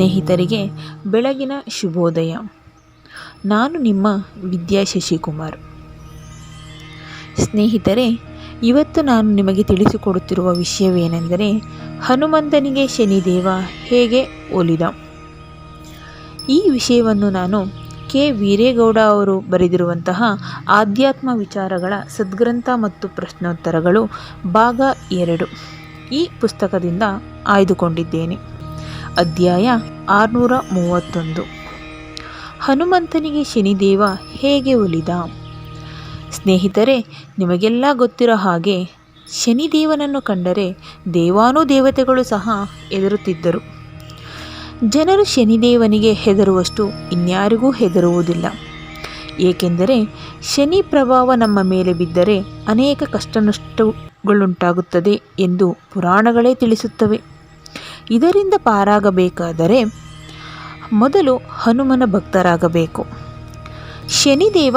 ಸ್ನೇಹಿತರಿಗೆ ಬೆಳಗಿನ ಶುಭೋದಯ. ನಾನು ನಿಮ್ಮ ವಿದ್ಯಾ ಶಶಿಕುಮಾರ್. ಸ್ನೇಹಿತರೆ, ಇವತ್ತು ನಾನು ನಿಮಗೆ ತಿಳಿಸಿಕೊಡುತ್ತಿರುವ ವಿಷಯವೇನೆಂದರೆ, ಹನುಮಂತನಿಗೆ ಶನಿದೇವ ಹೇಗೆ ಒಲಿದ. ಈ ವಿಷಯವನ್ನು ನಾನು ಕೆ. ವೀರೇಗೌಡ ಅವರು ಬರೆದಿರುವಂತಹ ಆಧ್ಯಾತ್ಮ ವಿಚಾರಗಳ ಸದ್ಗ್ರಂಥ ಮತ್ತು ಪ್ರಶ್ನೋತ್ತರಗಳು ಭಾಗ ಎರಡು ಈ ಪುಸ್ತಕದಿಂದ ಆಯ್ದುಕೊಂಡಿದ್ದೇನೆ. ಅಧ್ಯಾಯ ಆರುನೂರ ಮೂವತ್ತೊಂದು. ಹನುಮಂತನಿಗೆ ಶನಿದೇವ ಹೇಗೆ ಒಲಿದ? ಸ್ನೇಹಿತರೆ, ನಿಮಗೆಲ್ಲ ಗೊತ್ತಿರೋ ಹಾಗೆ ಶನಿದೇವನನ್ನು ಕಂಡರೆ ದೇವಾನುದೇವತೆಗಳು ಸಹ ಹೆದರುತ್ತಿದ್ದರು. ಜನರು ಶನಿದೇವನಿಗೆ ಹೆದರುವಷ್ಟು ಇನ್ಯಾರಿಗೂ ಹೆದರುವುದಿಲ್ಲ. ಏಕೆಂದರೆ ಶನಿ ಪ್ರಭಾವ ನಮ್ಮ ಮೇಲೆ ಬಿದ್ದರೆ ಅನೇಕ ಕಷ್ಟನಷ್ಟಗಳುಂಟಾಗುತ್ತದೆ ಎಂದು ಪುರಾಣಗಳೇ ತಿಳಿಸುತ್ತವೆ. ಇದರಿಂದ ಪಾರಾಗಬೇಕಾದರೆ ಮೊದಲು ಹನುಮನ ಭಕ್ತರಾಗಬೇಕು. ಶನಿದೇವ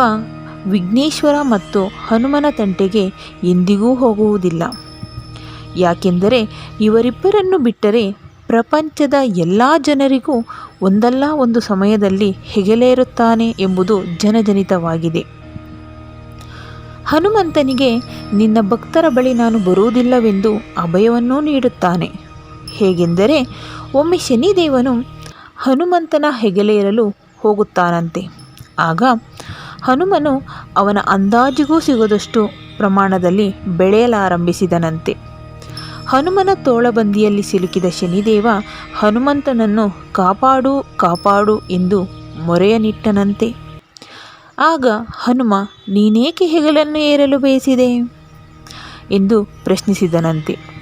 ವಿಘ್ನೇಶ್ವರ ಮತ್ತು ಹನುಮನ ತಂಟೆಗೆ ಎಂದಿಗೂ ಹೋಗುವುದಿಲ್ಲ. ಯಾಕೆಂದರೆ ಇವರಿಬ್ಬರನ್ನು ಬಿಟ್ಟರೆ ಪ್ರಪಂಚದ ಎಲ್ಲ ಜನರಿಗೂ ಒಂದಲ್ಲ ಒಂದು ಸಮಯದಲ್ಲಿ ಹೆಗಲೇರುತ್ತಾನೆ ಎಂಬುದು ಜನಜನಿತವಾಗಿದೆ. ಹನುಮಂತನಿಗೆ ನಿನ್ನ ಭಕ್ತರ ಬಳಿ ನಾನು ಬರುವುದಿಲ್ಲವೆಂದು ಅಭಯವನ್ನೂ ನೀಡುತ್ತಾನೆ. ಹೇಗೆಂದರೆ ಒಮ್ಮೆ ಶನಿದೇವನು ಹನುಮಂತನ ಹೆಗಲೇರಲು ಹೋಗುತ್ತಾನಂತೆ. ಆಗ ಹನುಮನು ಅವನ ಅಂದಾಜಿಗೂ ಸಿಗದಷ್ಟು ಪ್ರಮಾಣದಲ್ಲಿ ಬೆಳೆಯಲಾರಂಭಿಸಿದನಂತೆ. ಹನುಮನ ತೋಳಬಂದಿಯಲ್ಲಿ ಸಿಲುಕಿದ ಶನಿದೇವ ಹನುಮಂತನನ್ನು ಕಾಪಾಡು ಕಾಪಾಡು ಎಂದು ಮೊರೆಯನಿಟ್ಟನಂತೆ. ಆಗ ಹನುಮ, ನೀನೇಕೆ ಹೆಗಲನ್ನು ಏರಲು ಬಯಸಿದೆ? ಎಂದು ಪ್ರಶ್ನಿಸಿದನಂತೆ.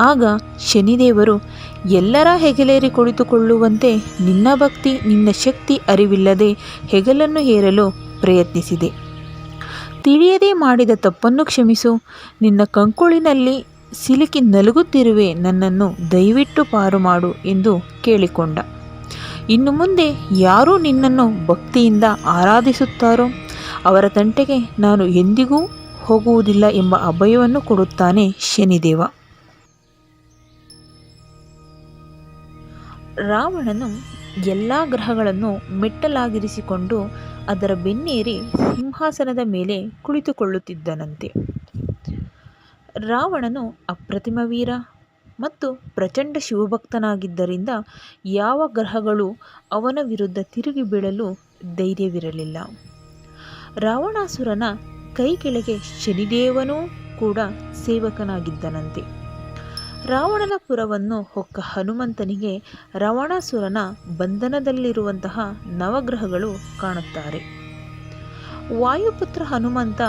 ಆಗ ಶನಿದೇವರು, ಎಲ್ಲರ ಹೆಗಲೇರಿ ಕುಳಿತುಕೊಳ್ಳುವಂತೆ ನಿನ್ನ ಭಕ್ತಿ, ನಿನ್ನ ಶಕ್ತಿ ಅರಿವಿಲ್ಲದೆ ಹೆಗಲನ್ನು ಏರಲು ಪ್ರಯತ್ನಿಸಿದೆ. ತಿಳಿಯದೇ ಮಾಡಿದ ತಪ್ಪನ್ನು ಕ್ಷಮಿಸು. ನಿನ್ನ ಕಂಕುಳಿನಲ್ಲಿ ಸಿಲುಕಿ ನಲುಗುತ್ತಿರುವೆ, ನನ್ನನ್ನು ದಯವಿಟ್ಟು ಪಾರು ಮಾಡು ಎಂದು ಕೇಳಿಕೊಂಡ. ಇನ್ನು ಮುಂದೆ ಯಾರು ನಿನ್ನನ್ನು ಭಕ್ತಿಯಿಂದ ಆರಾಧಿಸುತ್ತಾರೋ, ಅವರ ತಂಟೆಗೆ ನಾನು ಎಂದಿಗೂ ಹೋಗುವುದಿಲ್ಲ ಎಂಬ ಅಭಯವನ್ನು ಕೊಡುತ್ತಾನೆ ಶನಿದೇವ. ರಾವಣನು ಎಲ್ಲ ಗ್ರಹಗಳನ್ನು ಮೆಟ್ಟಲಾಗಿರಿಸಿಕೊಂಡು ಅದರ ಬೆನ್ನೇರಿ ಸಿಂಹಾಸನದ ಮೇಲೆ ಕುಳಿತುಕೊಳ್ಳುತ್ತಿದ್ದನಂತೆ. ರಾವಣನು ಅಪ್ರತಿಮ ವೀರ ಮತ್ತು ಪ್ರಚಂಡ ಶಿವಭಕ್ತನಾಗಿದ್ದರಿಂದ ಯಾವ ಗ್ರಹಗಳು ಅವನ ವಿರುದ್ಧ ತಿರುಗಿ ಬೀಳಲು ಧೈರ್ಯವಿರಲಿಲ್ಲ. ರಾವಣಾಸುರನ ಕೈ ಕೆಳಗೆ ಶನಿದೇವನೂ ಕೂಡ ಸೇವಕನಾಗಿದ್ದನಂತೆ. ರಾವಣನ ಪುರವನ್ನು ಹೊಕ್ಕ ಹನುಮಂತನಿಗೆ ರಾವಣಾಸುರನ ಬಂಧನದಲ್ಲಿರುವಂತಹ ನವಗ್ರಹಗಳು ಕಾಣುತ್ತಾರೆ. ವಾಯುಪುತ್ರ ಹನುಮಂತ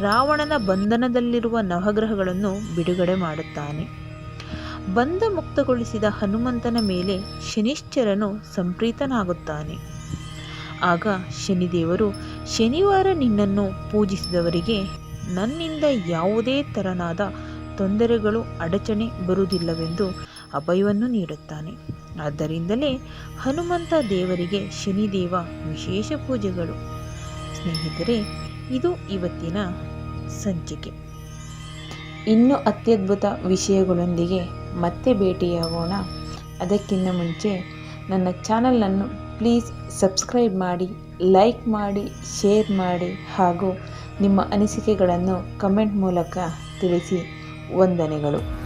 ರಾವಣನ ಬಂಧನದಲ್ಲಿರುವ ನವಗ್ರಹಗಳನ್ನು ಬಿಡುಗಡೆ ಮಾಡುತ್ತಾನೆ. ಬಂಧ ಮುಕ್ತಗೊಳಿಸಿದ ಹನುಮಂತನ ಮೇಲೆ ಶನಿಶ್ಚರನು ಸಂಪ್ರೀತನಾಗುತ್ತಾನೆ. ಆಗ ಶನಿದೇವರು, ಶನಿವಾರ ನಿನ್ನನ್ನು ಪೂಜಿಸಿದವರಿಗೆ ನನ್ನಿಂದ ಯಾವುದೇ ತೆರನಾದ ತೊಂದರೆಗಳು, ಅಡಚಣೆ ಬರುವುದಿಲ್ಲವೆಂದು ಅಭಯವನ್ನು ನೀಡುತ್ತಾನೆ. ಆದ್ದರಿಂದಲೇ ಹನುಮಂತ ದೇವರಿಗೆ ಶನಿದೇವ ವಿಶೇಷ ಪೂಜೆಗಳು. ಸ್ನೇಹಿತರೆ, ಇದು ಇವತ್ತಿನ ಸಂಚಿಕೆ. ಇನ್ನು ಅತ್ಯದ್ಭುತ ವಿಷಯಗಳೊಂದಿಗೆ ಮತ್ತೆ ಭೇಟಿಯಾಗೋಣ. ಅದಕ್ಕಿಂತ ಮುಂಚೆ ನನ್ನ ಚಾನಲನ್ನು ಪ್ಲೀಸ್ ಸಬ್ಸ್ಕ್ರೈಬ್ ಮಾಡಿ, ಲೈಕ್ ಮಾಡಿ, ಶೇರ್ ಮಾಡಿ ಹಾಗೂ ನಿಮ್ಮ ಅನಿಸಿಕೆಗಳನ್ನು ಕಮೆಂಟ್ ಮೂಲಕ ತಿಳಿಸಿ. ವಂದನೆಗಳು.